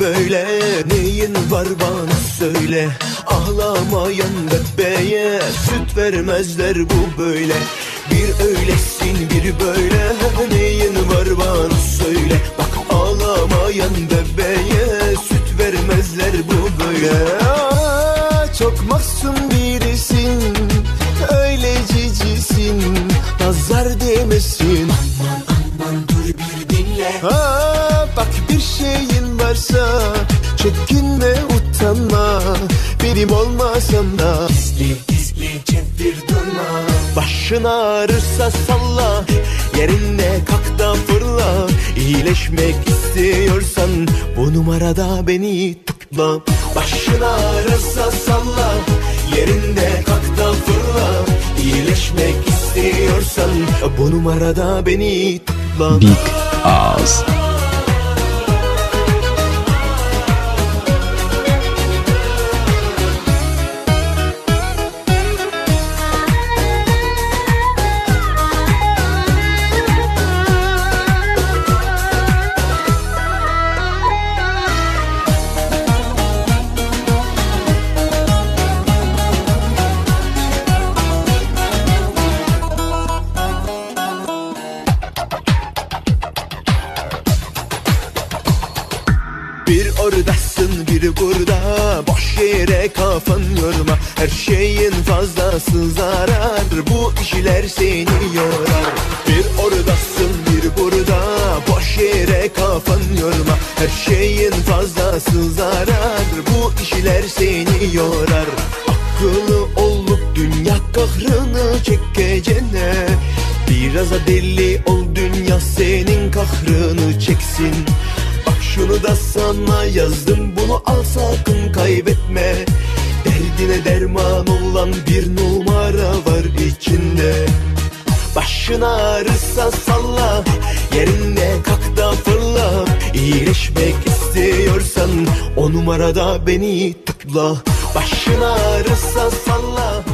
Böyle Neyin var bana söyle. Ağlamayan bebeğe Süt vermezler bu böyle. Bir öylesin bir böyle Neyin var bana söyle. Bak ağlamayan bebeğe Süt vermezler bu böyle. Aa, Çok mahzun birisin Öyle cicisin. Nazar değmesin Benim olmasam da Gizli gizli çevir durma. Başın ağrırsa salla Yerinde kalk da fırla. İyileşmek istiyorsan Bu numarada beni tıkla. Başın ağrırsa salla Yerinde kalk da fırla. İyileşmek istiyorsan Bu numarada beni tıkla. Big Ağız oradasın bir burada. Boş yere kafan yorma. Her şeyin fazlası zarar. Bu işler seni yorar. Bir oradasın bir burada. Boş yere kafan yorma. Her şeyin fazlası zarar. Bu işler seni yorar. Akıllı olup dünya kahrını çekeceğine Biraz da deli ol dünya senin kahrını çeksin da sana yazdım. Bunu al sakın kaybetme. Derdine derman olan bir numara var içinde. Başın ağrısa salla Yerinde kalk da fırla. İyileşmek istiyorsan O numarada beni tıkla. Başın ağrısa salla